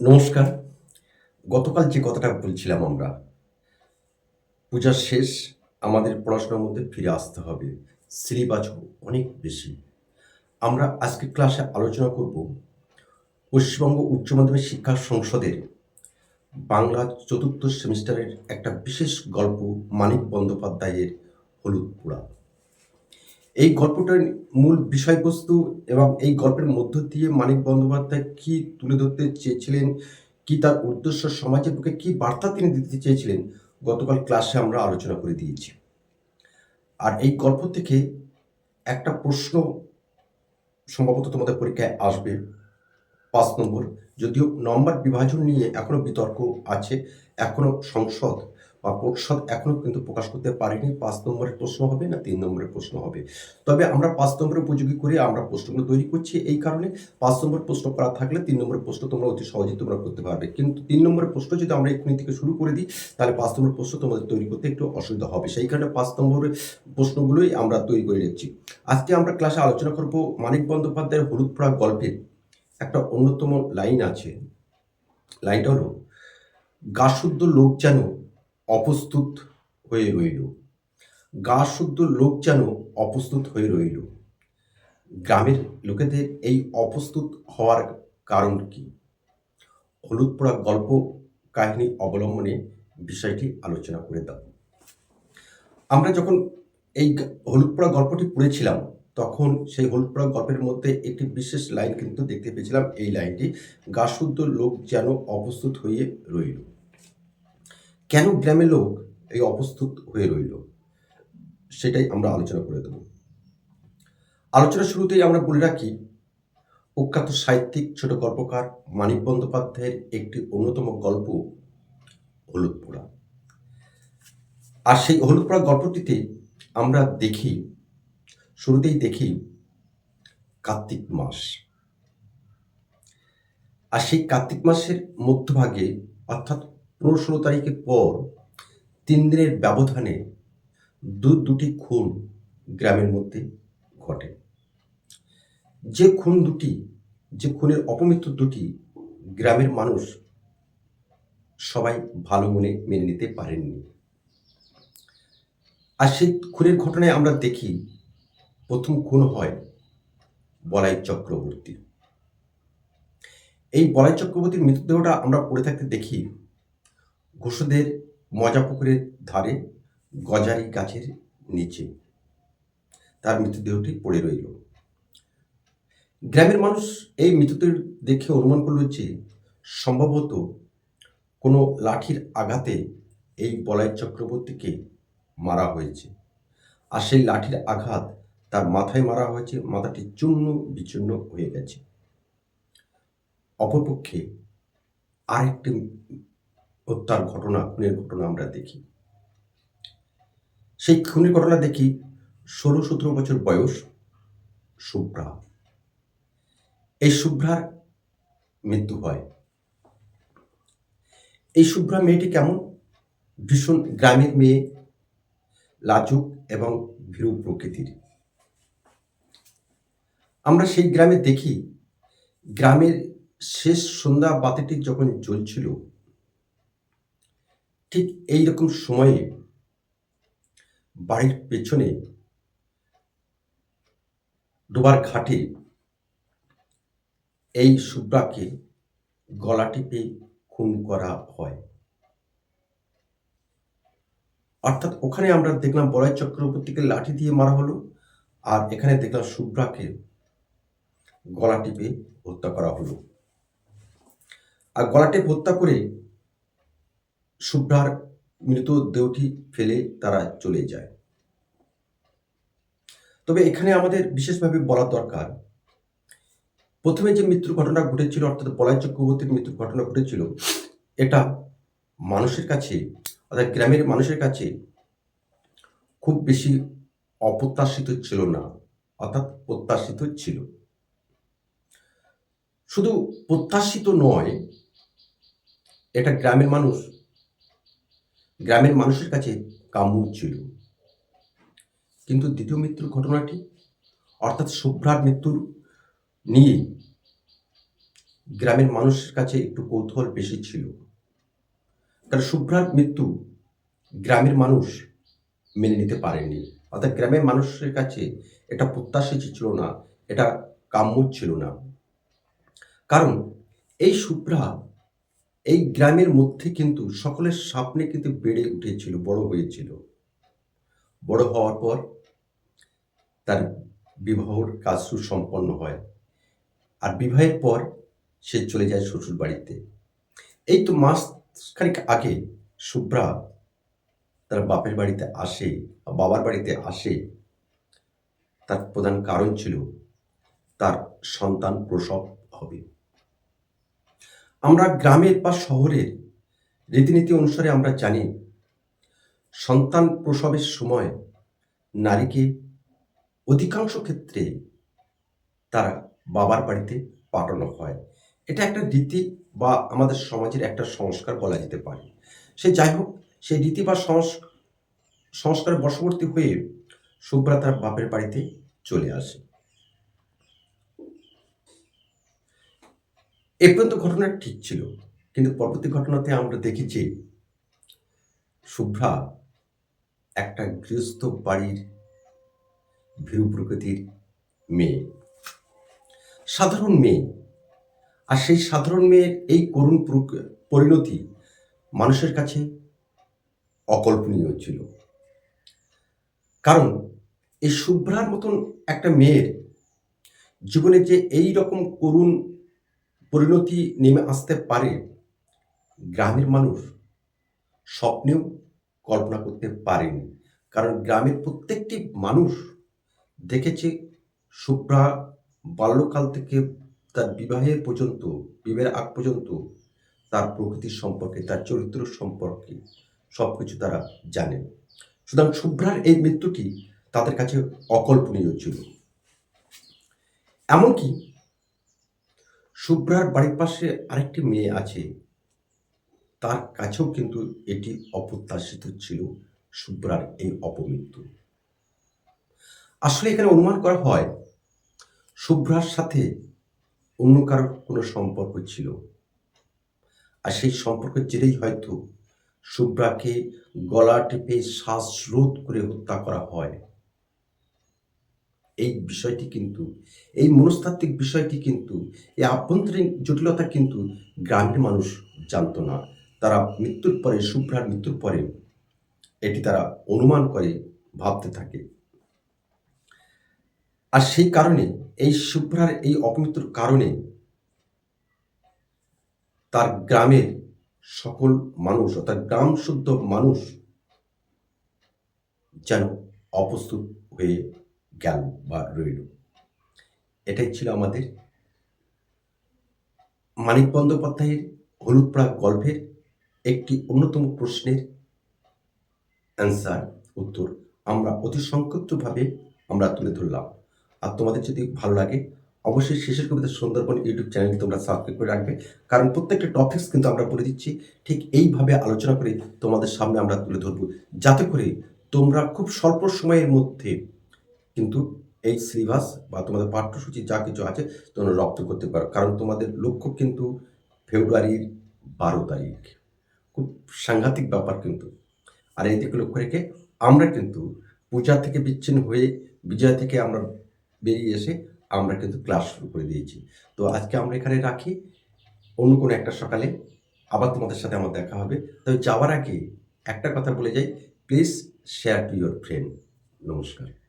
নমস্কার। গতকাল যে কথাটা বলছিলাম আমরা, পূজার শেষ, আমাদের পড়াশোনার মধ্যে ফিরে আসতে হবে। সিলেবাসও অনেক বেশি। আমরা আজকে ক্লাসে আলোচনা করব পশ্চিমবঙ্গ উচ্চ মাধ্যমিক শিক্ষা সংসদের বাংলা চতুর্থ সেমিস্টারের একটা বিশেষ গল্প মানিক বন্দ্যোপাধ্যায়ের হলুদ পোড়া। এই গল্পটার মূল বিষয়বস্তু এবং এই গল্পের মধ্য দিয়ে মানিক বন্দ্যোপাধ্যায় কি তুলে ধরতে চেয়েছিলেন? কি তার উদ্দেশ্য সমাজের পক্ষে কি বার্তা তিনি দিতে চেয়েছিলেন? গতকাল ক্লাসে আমরা আলোচনা করে দিয়েছি। আর এই গল্প থেকে একটা প্রশ্ন সম্ভবত তোমাদের পরীক্ষায় আসবে। পাঁচ নম্বর, যদিও নম্বর বিভাজন নিয়ে এখনও বিতর্ক আছে, এখনও সংসদ বা পরিষদ এখনও কিন্তু প্রকাশ করতে পারেনি। পাঁচ নম্বরের প্রশ্ন হবে না তিন নম্বরের প্রশ্ন হবে। তবে আমরা পাঁচ নম্বরের উপযোগী করে আমরা প্রশ্নগুলো তৈরি করছি। এই কারণে পাঁচ নম্বর প্রশ্ন করা থাকলে তিন নম্বরের প্রশ্ন তোমরা অতি সহজেই তোমরা করতে পারবে। কিন্তু তিন নম্বরের প্রশ্ন যদি আমরা এক্ষুনি থেকে শুরু করে দিই, তাহলে পাঁচ নম্বর প্রশ্ন তোমাদের তৈরি করতে একটু অসুবিধা হবে। সেই কারণে পাঁচ নম্বরের প্রশ্নগুলোই আমরা তৈরি করে রেখেছি আজকে আমরা ক্লাসে আলোচনা করব মানিক বন্দ্যোপাধ্যায়ের হলুদ পোড়া গল্পের একটা অন্যতম লাইন আছে। লাইনটা হলো গা শুদ্ধ লোক যেন অপ্রস্তুত হয়ে রইল। গা শুদ্ধ লোক যেন অপ্রস্তুত হয়ে রইল। গ্রামের লোকেদের এই অপ্রস্তুত হওয়ার কারণ কি? হলুদ পোড়া গল্প কাহিনী অবলম্বনে বিষয়টি আলোচনা করে দাও। আমরা যখন এই হলুদ পোড়া গল্পটি পড়েছিলাম, তখন সেই হলুদ পোড়া গল্পের মধ্যে একটি বিশেষ লাইন কিন্তু দেখতে পেয়েছিলাম। এই লাইনটি, গা শুদ্ধ লোক যেন অপ্রস্তুত হয়ে রইল। কেন গ্রামের লোক এই অপ্রস্তুত হয়ে রইল? সেটাই আমরা আলোচনা করে দেব। আলোচনা শুরুতেই আমরা বলে রাখি, প্রখ্যাত সাহিত্যিক, ছোট গল্পকার মানিক বন্দ্যোপাধ্যায়ের একটি অন্যতম গল্প হলুদ পোড়া আর সেই হলুদ পোড়া গল্পটিতে আমরা দেখি, শুরুতেই দেখি কার্তিক মাস। আর সেই কার্তিক মাসের মধ্যভাগে, অর্থাৎ পনেরো ষোলো তারিখের পর তিন দিনের ব্যবধানে দু দুটি খুন গ্রামের মধ্যে ঘটে। যে খুন দুটি, যে খুনের অপমৃত্যু দুটি গ্রামের মানুষ সবাই ভালো মনে মেনে নিতে পারেননি। আর সেই খুনের ঘটনায় আমরা দেখি প্রথম খুন হয় বলাই চক্রবর্তী। এই বলাই চক্রবর্তীর মৃতদেহটা আমরা পড়ে থাকতে দেখি ঘোষদের মজা পুকুরের ধারে গজারি গাছের নিচে। তার মৃতদেহটি পড়ে রইল। গ্রামের মানুষ এই মৃতদেহ দেখে অনুমান করল যে সম্ভবত কোনো লাঠির আঘাতে এই বলাই চক্রবর্তীকে মারা হয়েছে। আর সেই লাঠির আঘাত তার মাথায় মারা হয়েছে, মাথাটি চূর্ণ বিচূর্ণ হয়ে গেছে। অপরপক্ষে আরেকটি হত্যার ঘটনা, খুনের ঘটনা আমরা দেখি। সেই খুনের ঘটনা দেখি ষোলো সতেরো বছর বয়স শুভ্রা এই শুভ্রার মৃত্যু হয়। এই শুভ্রা মেয়েটি কেমন? ভীষণ গ্রামের মেয়ে, লাজুক এবং ভীরু প্রকৃতির। আমরা সেই গ্রামে দেখি, গ্রামের শেষ সন্ধ্যা বাতিটি যখন জ্বলছিল ঠিক এই রকম সময়ে বাড়ির পেছনে ডোবার ঘাটে এই শুভ্রাকে গলা টিপে খুন করা হয়। অর্থাৎ ওখানে আমরা দেখলাম বলাই চক্রবর্তীকে লাঠি দিয়ে মারা হলো আর এখানে দেখলাম শুভ্রাকে গলা টিপে হত্যা করা হলো। আর গলা টিপে হত্যা করে শুভ্রার মৃত মৃতদেহটি ফেলে তারা চলে যায়। তবে এখানে আমাদের বিশেষভাবে বলা দরকার। প্রথমে যে মৃত্যুর ঘটনা ঘটেছিল, অর্থাৎ বলাই চক্রবর্তীর মৃত্যুর ঘটনা ঘটেছিল, এটা মানুষের কাছে, অর্থাৎ গ্রামের মানুষের কাছে খুব বেশি অপ্রত্যাশিত ছিল না, অর্থাৎ প্রত্যাশিত ছিল। শুধু প্রত্যাশিত নয়, এটা গ্রামের মানুষ গ্রামের মানুষের কাছে কাম্য ছিল। কিন্তু দ্বিতীয় মৃত্যুর ঘটনাটি, অর্থাৎ শুভ্রার মৃত্যুর নিয়ে গ্রামের মানুষের কাছে একটু কৌতূহল বেশি ছিল। কারণ শুভ্রার মৃত্যু গ্রামের মানুষ মেনে নিতে পারেনি অর্থাৎ গ্রামের মানুষের কাছে এটা প্রত্যাশিত ছিল না, এটা কাম্য ছিল না। কারণ এই শুভ্রা এই গ্রামের মধ্যে কিন্তু সকলের স্বপ্নে কিন্তু বেড়ে উঠেছিল, বড় হয়েছিল। বড় হওয়ার পর তার বিবাহর কাজ সুসম্পন্ন হয় আর বিবাহের পর সে চলে যায় শ্বশুর বাড়িতে এই তো মাস খানিক আগে শুভ্রা তার বাপের বাড়িতে আসে, বাবার বাড়িতে আসে। তার প্রধান কারণ ছিল তার সন্তান প্রসব হবে। আমরা গ্রামের বা শহরের রীতিনীতি অনুসারে আমরা জানি, সন্তান প্রসবের সময় নারীকে অধিকাংশ ক্ষেত্রে তারা বাবার বাড়িতে পাঠানো হয়। এটা একটা রীতি বা আমাদের সমাজের একটা সংস্কার বলা যেতে পারে। সে যাই হোক, সেই রীতি বা সংস- সংস্কারের বশবর্তী হয়ে শুভ্রা তার বাপের বাড়িতে চলে আসে। এ পর্যন্ত ঘটনা ঠিক ছিল। কিন্তু পরবর্তী ঘটনাতে আমরা দেখি যে শুভ্রা একটা গৃহস্থ বাড়ির ভীরু প্রকৃতির মেয়ে। সাধারণ মেয়ে। আর সেই সাধারণ মেয়ের এই করুণ পরিণতি মানুষের কাছে অকল্পনীয় ছিল। কারণ এই শুভ্রার মতন একটা মেয়ের জীবনে যে এই রকম করুণ পরিণতি নেমে আসতে পারে, গ্রামের মানুষ স্বপ্নেও কল্পনা করতে পারেনি। কারণ গ্রামের প্রত্যেকটি মানুষ দেখেছে শুভ্রা বাল্যকাল থেকে তার বিবাহের পর্যন্ত, বিবাহের আগ পর্যন্ত তার প্রকৃতির সম্পর্কে, তার চরিত্র সম্পর্কে সব কিছু তারা জানে। সুতরাং শুভ্রার এই মৃত্যুটি তাদের কাছে অকল্পনীয় ছিল। এমনকি শুভ্রার বাড়ির পাশে আরেকটি মেয়ে আছে। তার কাছেও কিন্তু এটি অপ্রত্যাশিত ছিল শুভ্রার এই অপমৃত্যু। আসলে এখানে অনুমান করা হয়, শুভ্রার সাথে অন্য কারোর কোনো সম্পর্ক ছিল। আর সেই সম্পর্কের জেরেই হয়তো শুভ্রাকে গলা টিপে শ্বাসরোধ করে হত্যা করা হয়। এই বিষয়টি কিন্তু, এই মনস্তাত্ত্বিক বিষয়টি কিন্তু, এই আভ্যন্তরীণ জটিলতা কিন্তু গ্রামের মানুষ জানতো না। তারা মৃত্যুর পরে শুভ্রার মৃত্যুর পরে এটি তারা অনুমান করে, ভাবতে থাকে। আর সেই কারণে, এই শুভ্রার এই অপমৃত্যুর কারণে তার গ্রামের সকল মানুষ, অর্থাৎ গ্রাম শুদ্ধ মানুষ যেন অপ্রস্তুত হয়ে গেল বা রইল? এটাই ছিল আমাদের মানিক বন্দ্যোপাধ্যায়ের হলুদ গল্পের একটি অন্যতম প্রশ্নের অ্যান্সার উত্তর। আমরা অতি সংক্ষিপ্তভাবে আমরা তুলে ধরলাম। আর তোমাদের যদি ভালো লাগে, অবশ্যই শেষের কবিতা সুন্দরবন ইউটিউব চ্যানেল তোমরা সাবস্ক্রাইব করে রাখবে। কারণ প্রত্যেকটা টপিকস কিন্তু আমরা বলে দিচ্ছি, ঠিক এইভাবে আলোচনা করে তোমাদের সামনে আমরা তুলে ধরবো। যাতে করে তোমরা খুব স্বল্প সময়ের মধ্যে কিন্তু এই সিলেবাস বা তোমাদের পাঠ্যসূচি যা কিছু আছে, তোমরা রপ্ত করতে পারো। কারণ তোমাদের লক্ষ্য কিন্তু ফেব্রুয়ারির বারো তারিখ। খুব সাংঘাতিক ব্যাপার কিন্তু। আর এই দিকে লক্ষ্য রেখে আমরা কিন্তু পূজা থেকে বিচ্ছিন্ন হয়ে বিজয় থেকে আমরা বেরিয়ে এসে আমরা কিন্তু ক্লাস শুরু করে দিয়েছি। তো আজকে আমরা এখানে রাখি। অন্য কোনো একটা সকালে আবার তোমাদের সাথে আমার দেখা হবে। তবে যাওয়ার আগে একটা কথা বলে যাই। Please share to your friend নমস্কার।